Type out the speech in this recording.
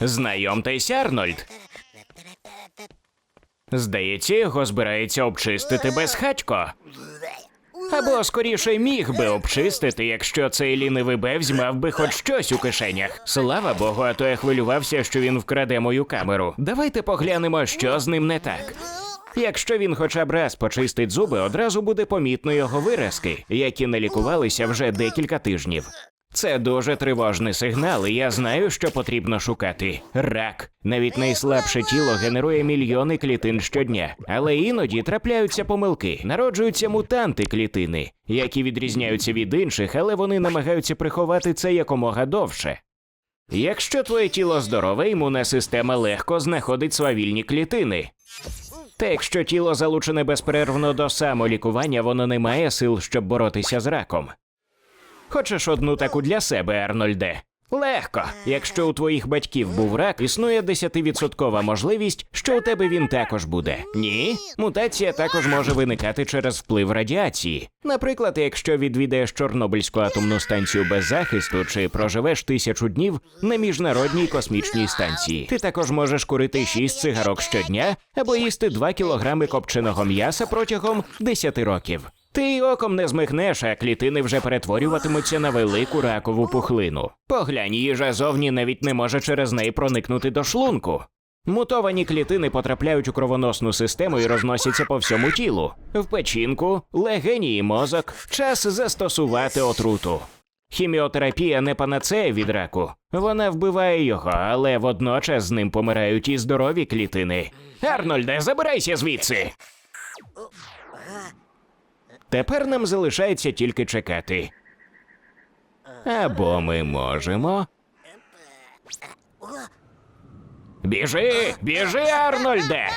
Знайомтесь, Арнольд. Здається, його збирається обчистити безхатько. Або скоріше міг би обчистити, якщо цей лінивий бевзь мав би хоч щось у кишенях. Слава Богу, а то я хвилювався, що він вкраде мою камеру. Давайте поглянемо, що з ним не так. Якщо він хоча б раз почистить зуби, одразу буде помітно його виразки, які не лікувалися вже декілька тижнів. Це дуже тривожний сигнал, і я знаю, що потрібно шукати. Рак. Навіть найслабше тіло генерує мільйони клітин щодня, але іноді трапляються помилки. Народжуються мутанти клітини, які відрізняються від інших, але вони намагаються приховати це якомога довше. Якщо твоє тіло здорове, імунна система легко знаходить свавільні клітини. Та якщо тіло залучене безперервно до самолікування, воно не має сил, щоб боротися з раком. Хочеш одну таку для себе, Арнольде? Легко. Якщо у твоїх батьків був рак, існує 10% можливість, що у тебе він також буде. Ні, мутація також може виникати через вплив радіації. Наприклад, якщо відвідаєш Чорнобильську атомну станцію без захисту чи проживеш тисячу днів на міжнародній космічній станції. Ти також можеш курити 6 цигарок щодня або їсти 2 кілограми копченого м'яса протягом 10 років. Ти й оком не змихнеш, а клітини вже перетворюватимуться на велику ракову пухлину. Поглянь, їжа зовні навіть не може через неї проникнути до шлунку. Мутовані клітини потрапляють у кровоносну систему і розносяться по всьому тілу. В печінку, легені і мозок. Час застосувати отруту. Хіміотерапія не панацея від раку. Вона вбиває його, але водночас з ним помирають і здорові клітини. Арнольде, забирайся звідси. Тепер нам залишається тільки чекати. Або ми можемо. Біжи, біжи, Арнольде!